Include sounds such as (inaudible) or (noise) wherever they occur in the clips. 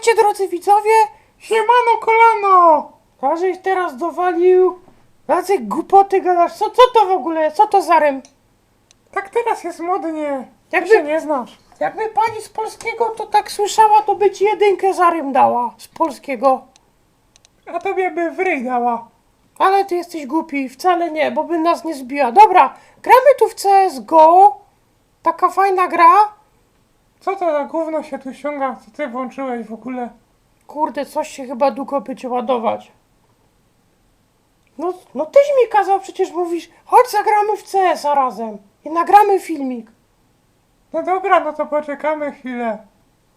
Witajcie drodzy widzowie! Siemano kolano! Każeś teraz dowalił. Tacy głupoty gadasz. Co, co to w ogóle? Co to za rym? Tak teraz jest modnie. Jak Jakby- się nie znasz? Jakby pani z polskiego to tak słyszała, to by ci jedynkę za rym dała. Z polskiego. A tobie by w ryj dała. Ale ty jesteś głupi. Wcale nie, bo by nas nie zbiła. Dobra, gramy tu w CSGO. Taka fajna gra. Co to za gówno się tu ściąga? Co ty włączyłeś w ogóle? Kurde, coś się chyba długo będzie ładować. No, no tyś mi kazał, przecież mówisz, chodź zagramy w CS-a razem i nagramy filmik. No dobra, no to poczekamy chwilę.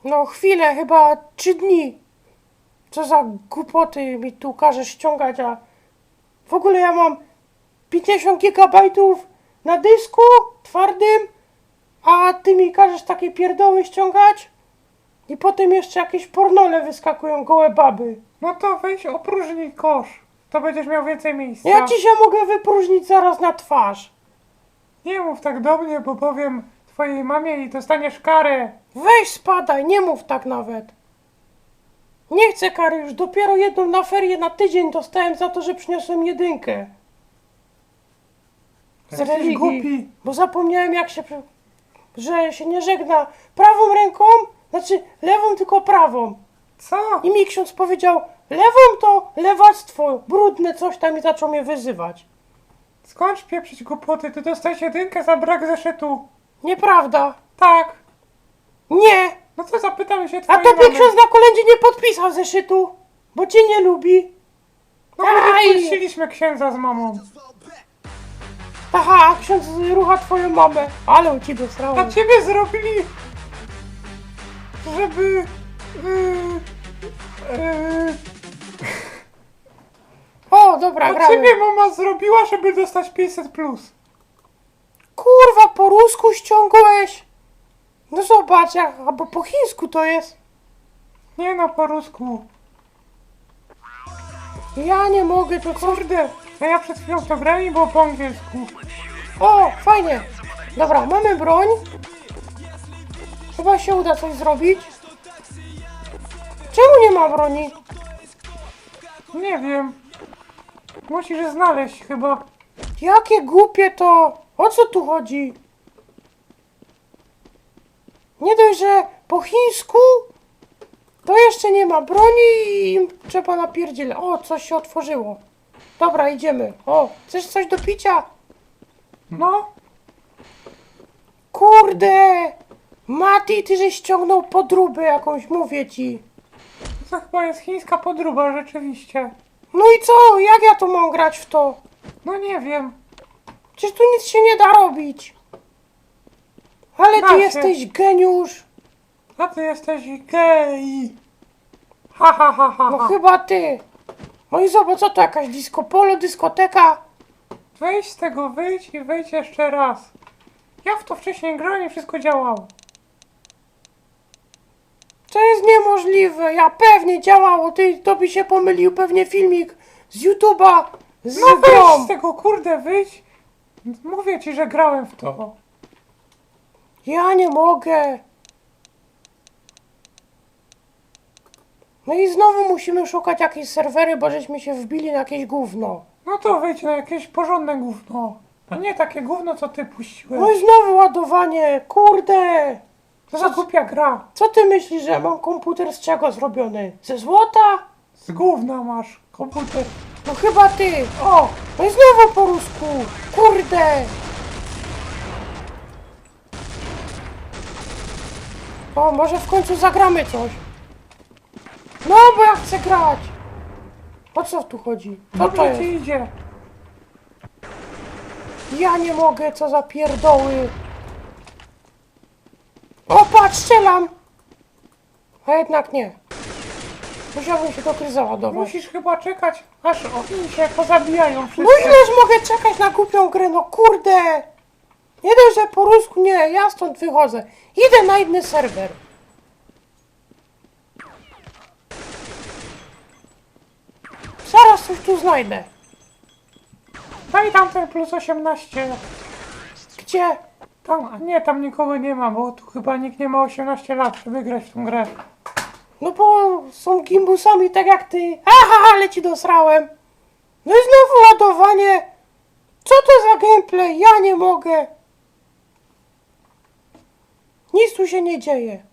No chwilę, chyba trzy dni. Co za głupoty mi tu każesz ściągać, a w ogóle ja mam 50 gigabajtów na dysku twardym, a ty mi każesz takie pierdoły ściągać? I potem jeszcze jakieś pornole wyskakują, gołe baby. No to weź opróżnij kosz. To będziesz miał więcej miejsca. Ja ci się mogę wypróżnić zaraz na twarz. Nie mów tak do mnie, bo powiem twojej mamie i dostaniesz karę. Weź spadaj, nie mów tak nawet. Nie chcę kary, już dopiero jedną na ferie na tydzień dostałem za to, że przyniosłem jedynkę. Z Jesteś religii. głupi. Bo zapomniałem jak się, przy- że się nie żegna prawą ręką, znaczy lewą tylko prawą. Co? I mi ksiądz powiedział, lewą to lewactwo, brudne coś tam i zaczął mnie wyzywać. Skończ pieprzyć głupoty, ty dostałeś jedynkę za brak zeszytu. Nieprawda. Tak. Nie, No to zapytam się a twojej tobie mamy. ksiądz na kolędzie nie podpisał zeszytu, bo cię nie lubi. No my Aj! wypuściliśmy księdza z mamą. Aha, ksiądz rucha twoją mamę. Ale u ciebie srało. A ciebie zrobili, żeby... Yy, yy, O, dobra, a gramy. ciebie mama zrobiła, żeby dostać 500+. Plus. Kurwa, po rusku ściągłeś. No zobacz, jak, albo po chińsku to jest. Nie no, po rusku. Ja nie mogę, to? Kurde, a ja przed chwilą to grałem i było po angielsku. O, fajnie. Dobra, mamy broń. Chyba się uda coś zrobić. Czemu nie ma broni? Nie wiem. Musisz znaleźć chyba. Jakie głupie to. O co tu chodzi? Nie dość, że po chińsku to jeszcze nie ma broni i trzeba napierdzielać. O, coś się otworzyło. Dobra, idziemy. O, chcesz coś do picia? No, Kurde! Mati, ty żeś ściągnął podróbę jakąś, mówię ci. to chyba jest chińska podróba, rzeczywiście. No i co? Jak ja tu mam grać w to? No nie wiem. Przecież tu nic się nie da robić. Ale Da ty się. jesteś geniusz. A ty jesteś gej. Ha, ha, ha, ha, No ha. chyba ty. No i zobacz, co to jakaś disco polo, dyskoteka? Wejdź z tego, wyjdź i wejdź jeszcze raz. Ja w to wcześniej grałem i wszystko działało. To jest niemożliwe. Ja pewnie działało. Ty, to by się pomylił pewnie filmik z YouTube'a z No grą. z tego, kurde, wyjdź. Mówię ci, że grałem w to. Ja nie mogę. No i znowu musimy szukać jakiejś serwery, bo żeśmy się wbili na jakieś gówno. No to wejdź na jakieś porządne gówno. A nie takie gówno, co ty puściłeś. No i znowu ładowanie. Kurde. To za głupia gra. Co ty myślisz, że mam komputer z czego zrobiony? Ze złota? Z gówna masz komputer. No chyba ty. O, no i znowu po rusku. Kurde. O, może w końcu zagramy coś. No, bo ja chcę grać. O co tu chodzi? Co to ci idzie. Ja nie mogę, co za pierdoły. O, patrz, strzelam. A jednak nie. Musiałbym się do gry załadować. Musisz chyba czekać, aż oni się pozabijają No wszyscy. ileż mogę czekać na głupią grę, no kurde! Nie dość, że po rusku nie, ja stąd wychodzę. Idę na inny serwer. Zaraz coś tu znajdę. Daj tam ten plus 18. Gdzie? Tam, a nie, tam nikogo nie ma, bo tu chyba nikt nie ma 18 lat, żeby grać w tą grę. No bo są gimbusami tak jak ty. Aha, ale ci dosrałem. No i znowu ładowanie. Co to za gameplay? Ja nie mogę. Nic tu się nie dzieje.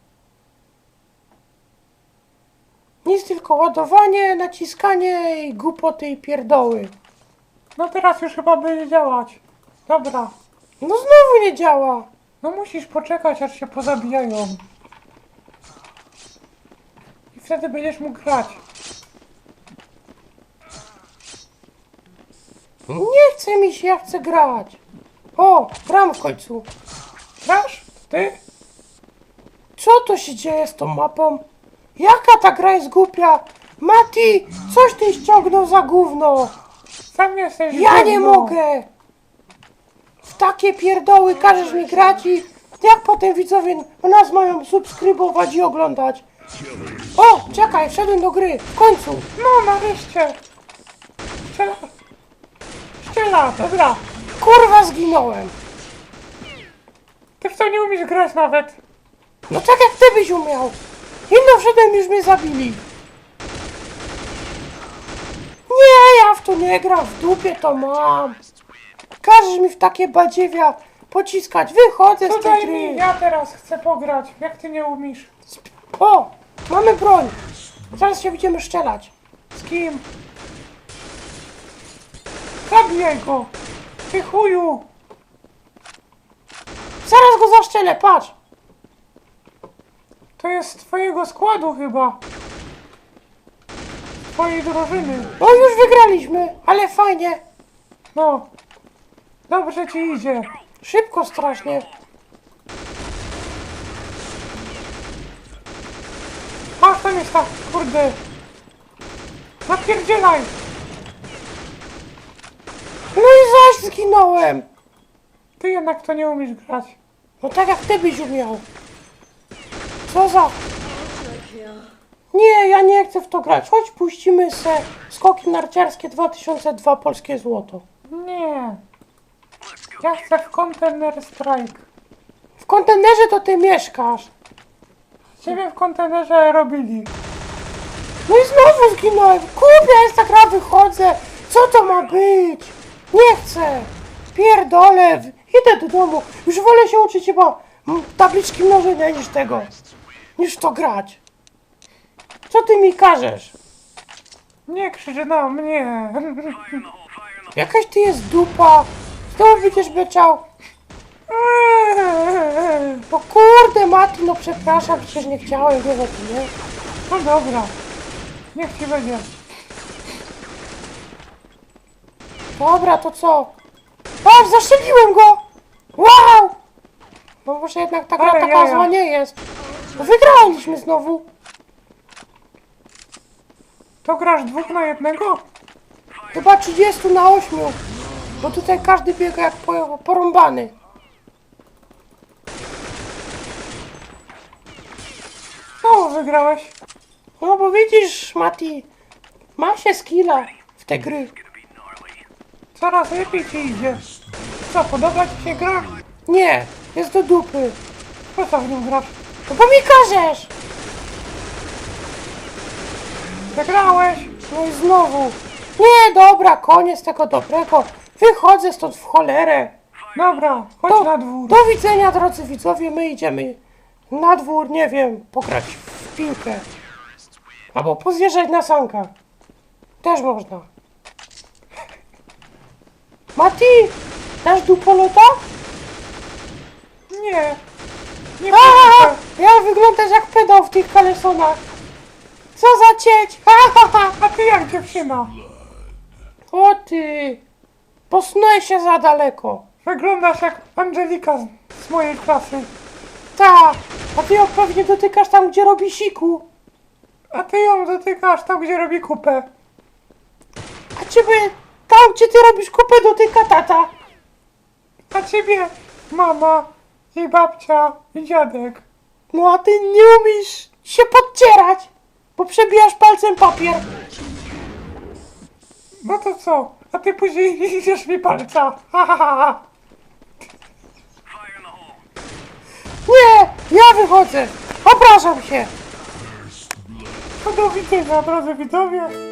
Nic tylko ładowanie, naciskanie i głupoty i pierdoły. No teraz już chyba będzie działać. Dobra. No znowu nie działa. No musisz poczekać, aż się pozabijają. I wtedy będziesz mógł grać. Nie chce mi się, ja chcę grać. O, gram w końcu. Grasz? Ty? Co to się dzieje z tą mapą? Jaka ta gra jest głupia? Mati, coś ty ściągnął za gówno. Sam jesteś Ja nie gówno. mogę. W takie pierdoły każesz mi grać i jak potem widzowie nas mają subskrybować i oglądać? O, czekaj, wszedłem do gry. W końcu. No nareszcie. Strzela. Strzela, dobra. Kurwa, zginąłem. Ty w to nie umiesz grać nawet. No tak jak ty byś umiał. Inno wszedłem już mnie zabili. Nie, ja w to nie gram, w dupie to mam. Każesz mi w takie badziewia pociskać. Wychodzę z tej daj gry. mi, ja teraz chcę pograć. Jak ty nie umiesz? O, mamy broń. Zaraz się będziemy szczelać. Z kim? Zabijaj go. Ty chuju. Zaraz go zaszczelę, patrz. To jest z twojego składu chyba. Twojej drużyny. No już wygraliśmy, ale fajnie. No. Dobrze ci idzie. Szybko strasznie. Masz tam jest ta, kurde. Napierdzielaj. No i zaś zginąłem. Ty jednak to nie umiesz grać. No tak jak ty byś umiał. Co za... Nie, ja nie chcę w to grać. Chodź puścimy se skoki narciarskie 2002 polskie złoto. Nie. Ja chcę w Container Strike. W kontenerze to ty mieszkasz. Ciebie w kontenerze robili. No i znowu zginąłem. Kupia jest ta gra, wychodzę. Co to ma być? Nie chcę. Pierdolę. Idę do domu. Już wolę się uczyć chyba tabliczki mnożenia niż tego. Niż to grać. Co ty mi każesz? Nie krzycz na mnie. Jakaś ty jest dupa. Znowu będziesz beczał. No kurde, Mati, no przepraszam, przecież nie chciałem, wiesz o tym, nie? No dobra. Niech ci będzie. Dobra, to co? Patrz, zaszczeliłem go! Wow! No może jednak ta gra Ale taka jaja. zła nie jest. No Wygraliśmy znowu. To grasz dwóch na jednego? Chyba 30 na 8. Bo tutaj każdy biega jak po- porąbany. No, wygrałeś. No bo widzisz, Mati, ma się skilla w te gry. Coraz lepiej ci idzie. Co, podoba ci się gra? Nie, jest do dupy. Po co w nią grasz? No bo mi każesz! Wygrałeś. No i znowu. Nie, dobra, koniec tego dobrego. Wychodzę stąd w cholerę. Dobra, chodź Do, na dwór. do widzenia, drodzy widzowie. My idziemy na dwór, nie wiem, pograć w piłkę. Albo pozjeżdżać na sankach. Też można. Mati, dasz dupolota? Nie. Nie Aha, chcę. ja wyglądasz jak pedał w tych kalesonach. Co za cieć? Ha, ha, ha. A ty jak dziewczyna? O ty, posunąłeś się za daleko. Wyglądasz jak Angelika z, z mojej klasy. Ta, a ty ją pewnie dotykasz tam, gdzie robi siku. A ty ją dotykasz tam, gdzie robi kupę. A ciebie tam, gdzie ty robisz kupę, dotyka tata. A ciebie mama i babcia i dziadek. No a ty nie umiesz się podcierać, bo przebijasz palcem papier. No to co? A ty później (laughs) liżesz mi palca. Nie, ja wychodzę. Obrażam się. To do widzenia, drodzy widzowie.